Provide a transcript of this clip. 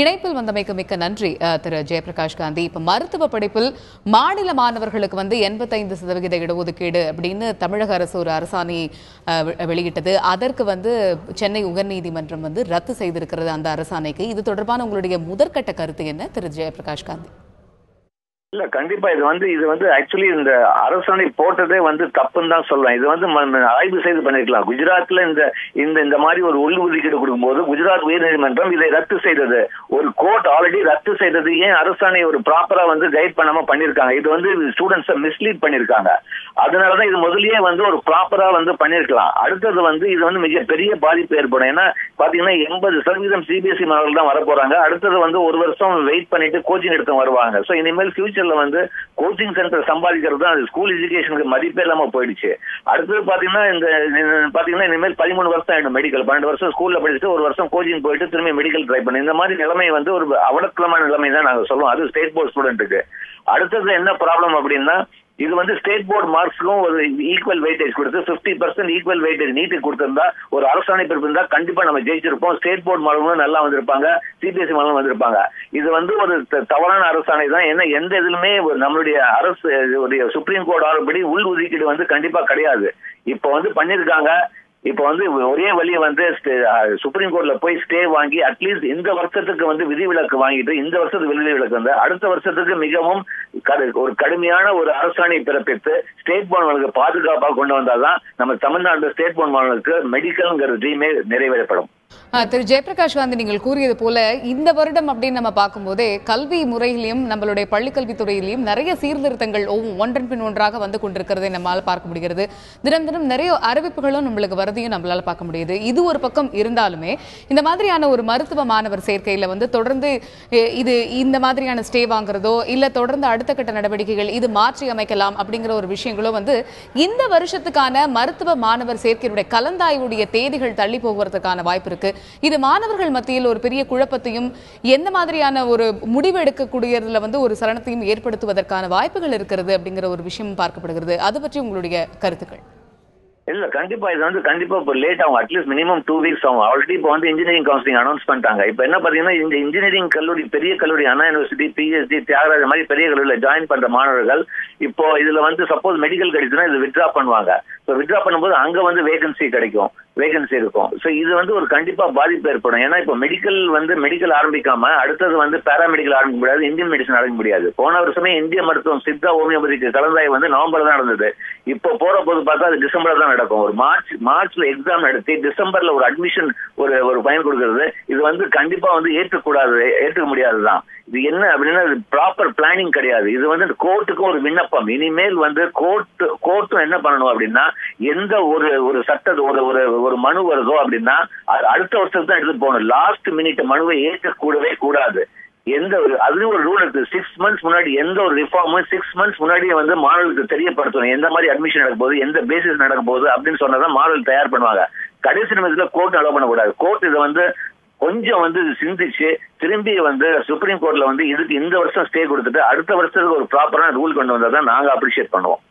இணைப்பில் வந்தமைக்கு மிக்க நன்றி திரு. ஜெயபிரகாஷ் காந்தி. இப்ப மருத்துவ படிப்பில் மாநில மாணவர்களுக்கு வந்து எண்பத்தைந்து சதவிகித இடஒதுக்கீடு அப்படின்னு தமிழக அரசு ஒரு அரசாணை வெளியிட்டது. அதற்கு வந்து சென்னை உயர்நீதிமன்றம் வந்து ரத்து செய்திருக்கிறது அந்த அரசாணைக்கு. இது தொடர்பான உங்களுடைய முதற்கட்ட கருத்து என்ன திரு. ஜெயபிரகாஷ் காந்தி? இல்ல கண்டிப்பா இது வந்து இது வந்து ஆக்சுவலி இந்த அரசாணை போட்டதே வந்து தப்புன்னு தான் சொல்றேன். இது வந்து ஆய்வு செய்து பண்ணிருக்கலாம். குஜராத்ல இந்த இந்த இந்த மாதிரி ஒரு உள் ஒதுக்கீடு கொடுக்கும்போது குஜராத் உயர்நீதிமன்றம் இதை ரத்து செய்தது. ஒரு கோர்ட் ஆல்ரெடி ரத்து செய்தது. ஏன் அரசாணை ஒரு ப்ராப்பரா வந்து கைட் பண்ணாம பண்ணிருக்காங்க? இது வந்து ஸ்டூடெண்ட்ஸை மிஸ்லீட் பண்ணிருக்காங்க. அதனாலதான் இது முதல்லயே வந்து ஒரு ப்ராப்பரா வந்து பண்ணிருக்கலாம். அடுத்தது வந்து இது வந்து மிகப்பெரிய பாதிப்பு ஏற்படும். ஏன்னா பாத்தீங்கன்னா எண்பது சதவீதம் சிபிஎஸ்இ மாணவர்கள் தான் வர போறாங்க அடுத்தது வந்து ஒரு வருஷம் வெயிட் பண்ணிட்டு கோச்சிங் எடுத்து வருவாங்க. சோ இனிமேல் ஃபியூச்சர்ல வந்து கோச்சிங் சென்டர் சம்பாதிக்கிறது தான் ஸ்கூல் எஜுகேஷனுக்கு மதிப்பே இல்லாம போயிடுச்சு. அடுத்தது பாத்தீங்கன்னா இந்த பாத்தீங்கன்னா இனிமேல் பதிமூணு வருஷம் ஆயிடும் மெடிக்கல் பன்னெண்டு வருஷம் ஸ்கூல்ல படிச்சுட்டு ஒரு வருஷம் கோச்சிங் போயிட்டு திரும்பி மெடிக்கல் ட்ரை பண்ணி. இந்த மாதிரி நிலைமை வந்து ஒரு அவலக்கலமான நிலைமை தான் நாங்க சொல்லுவோம். அது ஸ்டேட் போர்ட் ஸ்டூடெண்ட்டுக்கு அடுத்தது என்ன ப்ராப்ளம் அப்படின்னா இது வந்து ஸ்டேட் போர்டு மார்க்ஸ்க்கும் ஒரு ஈக்குவல் வெயிட்டேஜ் கொடுத்து 50% பர்சன்ட் ஈக்குவல் வெயிட்டேஜ் நீட்டுக்கு கொடுத்திருந்தா ஒரு அரசாணை பிறப்பு இருந்தா கண்டிப்பா நம்ம ஜெயிச்சிருப்போம். ஸ்டேட் போர்டு மாணவர்களும் நல்லா வந்திருப்பாங்க. சிபிஎஸ்சி மாணவர்களும் வந்திருப்பாங்க. இது வந்து ஒரு த- தவறான அரசாணை தான். ஏன்னா எந்த இதுலுமே ஒரு நம்மளுடைய அரசு சுப்ரீம் கோர்ட் ஆளுபடி உள் ஒதுக்கீடு வந்து கண்டிப்பா கிடையாது. இப்போ வந்து பண்ணிருக்காங்க. இப்போ வந்து ஒரே வழியை வந்து சுப்ரீம் கோர்ட்ல போய் ஸ்டே வாங்கி அட்லீஸ்ட் இந்த வருஷத்துக்கு வந்து விதிவிலக்கு வாங்கிட்டு இந்த வருஷத்துக்கு விதிவிலக்கு வந்து அடுத்த வருஷத்துக்கு மிகவும் ஒரு கடுமையான ஒரு அரசாணை பிறப்பித்து ஸ்டேட் மாணவர்களுக்கு பாதுகாப்பாக கொண்டு வந்தாதான் நம்ம தமிழ்நாடு ஸ்டேட் மாணவர்களுக்கு மெடிக்கல்ங்கிற ட்ரீமே நிறைவேறப்படும். திரு. ஜெயபிரகாஷ் காந்தி நீங்கள் கூறியது போல இந்த வருடம் அப்படின்னு நம்ம பார்க்கும்போதே கல்வி முறையிலையும் நம்மளுடைய பள்ளிக்கல்வித்துறையிலையும் நிறைய சீர்திருத்தங்கள் ஒன்றன் பின் ஒன்றாக வந்து கொண்டிருக்கிறதை நம்மளால் பார்க்க முடிகிறது. தினம் தினம் நிறைய அறிவிப்புகளும் நம்மளுக்கு வரதையும் நம்மளால் பார்க்க முடியுது. இது ஒரு பக்கம் இருந்தாலுமே இந்த மாதிரியான ஒரு மருத்துவ மாணவர் சேர்க்கையில் வந்து தொடர்ந்து இது இந்த மாதிரியான ஸ்டே வாங்குறதோ இல்லை தொடர்ந்து அடுத்த கட்ட நடவடிக்கைகள் இது மாற்றி அமைக்கலாம் அப்படிங்கிற ஒரு விஷயங்களோ வந்து இந்த வருஷத்துக்கான மருத்துவ மாணவர் சேர்க்கையுடைய கலந்தாய்வுடைய தேதிகள் தள்ளி போவதற்கான வாய்ப்பு இருக்கு. இது மாணவர்கள் மத்தியில் ஒரு பெரிய குழப்பத்தையும் எந்த மாதிரியான ஒரு முடிவு எடுக்கக்கூடியதுல வந்து ஒரு சலனத்தையும் ஏற்படுத்துவதற்கான வாய்ப்புகள் இருக்கிறது அப்படிங்கிற ஒரு விஷயம் பார்க்கப்படுகிறது. அது பற்றி உங்களுடைய கருத்துக்கள். இல்ல கண்டிப்பா இது வந்து கண்டிப்பா இப்போ லேட் ஆகும். அட்லீஸ்ட் மினிமம் டூ வீக்ஸ் ஆகும். ஆல்ரெடி இப்போ வந்து இன்ஜினியரிங் கவுன்சிலிங் அனௌன்ஸ் பண்ணிட்டாங்க. இப்போ என்ன பாத்தீங்கன்னா இந்த இன்ஜினியரிங் கல்லூரி பெரிய கல்லூரி அண்ணா யூனிவர்சிட்டி பிஎஸ்டி தியாகராஜ மாதிரி பெரிய கல்லூரியில ஜாயின் பண்ற மாணவர்கள் இப்போ இதுல வந்து சப்போஸ் மெடிக்கல் கிடைச்சுன்னா இது வித்ரா பண்ணுவாங்க. ஸோ வித்ரா பண்ணும்போது அங்க வந்து வேகன்சி கிடைக்கும். வேகன்சி இருக்கும். ஸோ இது வந்து ஒரு கண்டிப்பா பாதிப்பு ஏற்படும். ஏன்னா இப்போ மெடிக்கல் வந்து மெடிக்கல் ஆரம்பிக்காம அடுத்தது வந்து பேராமெடிக்கல் ஆரம்பிக்க முடியாது இந்தியன் மெடிசன் ஆரம்பிக்க முடியாது. போன வருஷமே இந்திய மருத்துவம் சித்தா ஹோமியோபதிக்கு கலந்தாய் வந்து நவம்பர் தான் நடந்தது. இப்போ போற போது பார்த்தா அது டிசம்பர்ல தான் நடக்கும். ஒரு மார்ச் மார்ச்ல எக்ஸாம் நடத்தி டிசம்பர்ல ஒரு அட்மிஷன் ஒரு ஒரு பயன் கொடுக்கறது இது வந்து கண்டிப்பா வந்து ஏற்கக்கூடாது ஏற்றுக்க முடியாதுதான். இது என்ன அப்படின்னா ப்ராப்பர் பிளானிங் கிடையாது. இது வந்து கோர்ட்டுக்கும் ஒரு விண்ணப்பம். இனிமேல் வந்து கோர்ட் கோர்ட்டும் என்ன பண்ணணும் அப்படின்னா எந்த ஒரு ஒரு சட்ட ஒரு ஒரு ஒரு மனு வருதோ அப்படின்னா அது அடுத்த வருஷத்துக்கு தான் எடுத்து போகணும். லாஸ்ட் மினிட் மனுவை ஏற்கக்கூடவே கூடாது. எந்த ஒரு அதுலயும் ஒரு ரூல் இருக்கு. சிக்ஸ் மந்த்ஸ் முன்னாடி எந்த ஒரு ரிஃபார்மும் சிக்ஸ் மந்த்ஸ் முன்னாடியே வந்து மாணவர்களுக்கு தெரியப்படுத்தணும். எந்த மாதிரி அட்மிஷன் நடக்க போகுது எந்த பேசிஸ் நடக்க போகுது அப்படின்னு சொன்னதான் மாணவர்கள் தயார் பண்ணுவாங்க. கடைசி நிமிஷத்துல கோர்ட் அலோவ் பண்ணக்கூடாது. கோர்ட் இதை வந்து கொஞ்சம் வந்து சிந்திச்சு திரும்பி வந்து சுப்ரீம் கோர்ட்ல வந்து இதுக்கு இந்த வருஷம் ஸ்டே கொடுத்துட்டு அடுத்த வருஷத்துக்கு ஒரு ப்ராப்பரான ரூல் கொண்டு வந்தா தான் நாங்க அப்ரிஷியேட் பண்ணுவோம்.